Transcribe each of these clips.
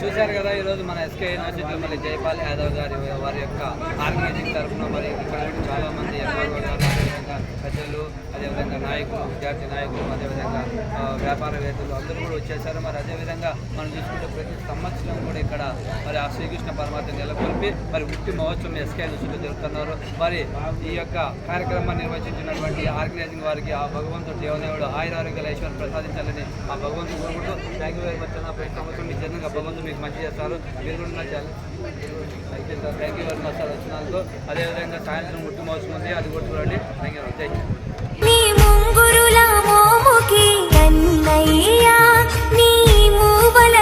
చూశారు కదా ఈ రోజు మన ఎస్కే యూనివర్సిటీలో మరి జైపాల్ యాదవ్ గారి వారి యొక్క ఆర్గనైజింగ్ తరఫున మరి ఇక్కడ చాలా మంది అదేవిధంగా ప్రజలు అదేవిధంగా నాయకులు విద్యార్థి నాయకులు అదేవిధంగా ఆ, వ్యాపారవేత్తలు అందరూ కూడా వచ్చేసారు. మరి అదేవిధంగా మనం చూసుకుంటే ప్రతి సంవత్సరం కూడా ఇక్కడ మరి ఆ శ్రీకృష్ణ పరమాత్మ నెలకొల్పి మరి ఉట్టి మహోత్సవం ఎస్కే యూనివర్సిటీలో జరుగుతున్నారు మరి ఈ యొక్క కార్యక్రమాన్ని నిర్వహించినటువంటి ఆర్గనైజింగ్ వారికి ఆ భగవంతుడు దేవదేవుడు ఆయుర ఆరోగ్యాల ఐశ్వర్యం ప్రసాదించాలని ఆ భగవంతుడు కోరుకుంటూ. థ్యాంక్ యూ వెరీ మచ్ అన్న ప్రతి సంవత్సరం భగవంతుడు మీకు మంచి చేస్తారు. మీరు కూడా నా ఛానల్ అయితే sir thank you very much sir వచ్చినందుకు. అదేవిధంగా సాయంత్రం ఉట్టి మోసం ఉంది. అది కూడా చూడండి. థ్యాంక్ యూ థ్యాంక్ యూ నీ ముంగురుల మోముకి కన్నయ్యా నీ మూవల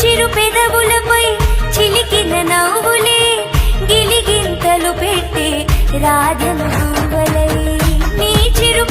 చిరు పెదవులపై చిలికిన నవ్వులే గిలిగింతలు పెట్టి రాజను నీ చిరు